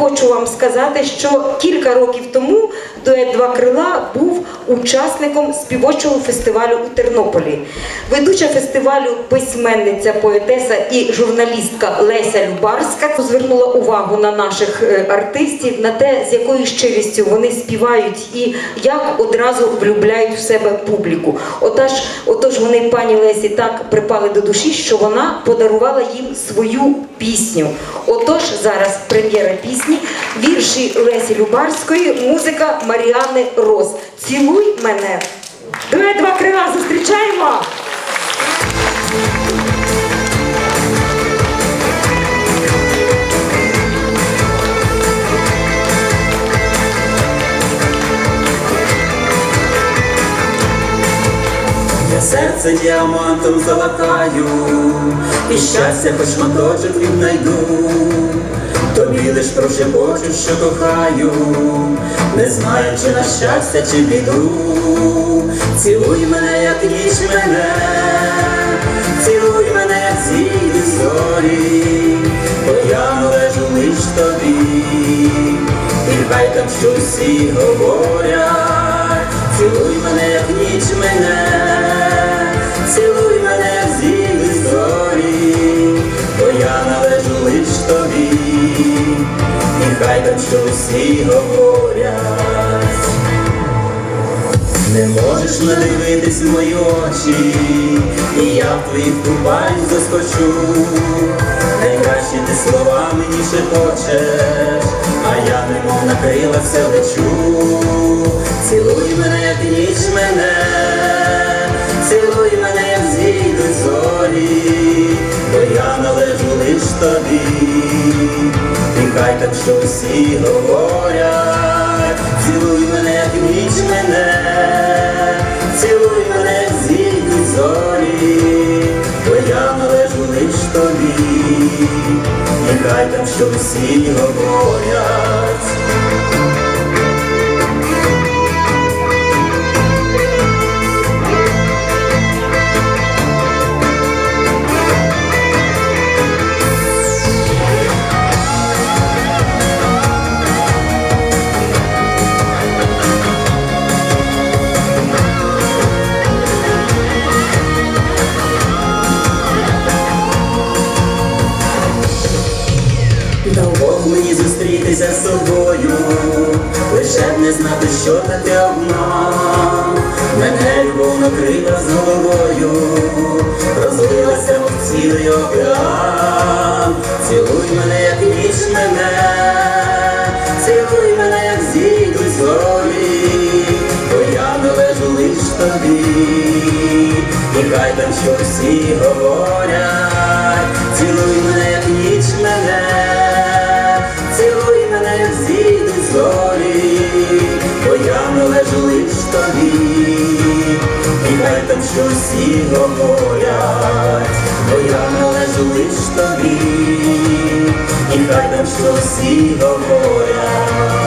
хочу вам сказати, що кілька років тому дует Два крила був учасником співочого фестивалю у Тернополі. Ведуча фестивалю письменниця, поетеса і журналістка Леся Любарська звернула увагу на наших е, артистів, на те, з якою щирістю вони співають і як одразу влюбляють в себе публіку. Отож, отож вони пані Лесі так припали до душі, що вона подарувала їм свою пісню. Отож, зараз прем'єра пісні, вірші Лесі Любарської, музика Маріани Рос. Цілуй мене. Дует два крила зустрічаємо! Я серце діамантом залатаю, і щастя хоч шматочок віднайду, тобі лиш прошепочу, що кохаю, не знаючи на щастя чи біду, цілуй мене, як ніч мене, цілуй мене, як зійди зорі, бо я належу лиш тобі, і хай там що всі говорять, цілуй мене, як ніч мене, цілуй мене, як зійди зорі, бо я належу лиш тобі, і хай там що всі говорять. Не можеш надивитись в мої очі, і я в твоїх губах заскочу. Найкраще ти слова мені шепочеш, а я немов на крилах все лечу. Цілуй мене, як ніч мене, цілуй лиш тобі, і хай там що всі говорять, цілуй мене, як ніч мене, цілуй мене, зійду зорі, бо я належу лиш тобі, і хай там що всі говорять. Дав мені зустрітися з тобою, лише б не знати, що таке обман. Мене любов накрита з головою, розлилася в цілий океан. Цілуй мене, як ніч мене, цілуй мене, як зійдуть зорі, бо я належу лиш тобі, і хай там що всі говорять, цілуй лиш тобі, і хай там щось і говорять, бо я належу лиш тобі, і хай там щось і говорять.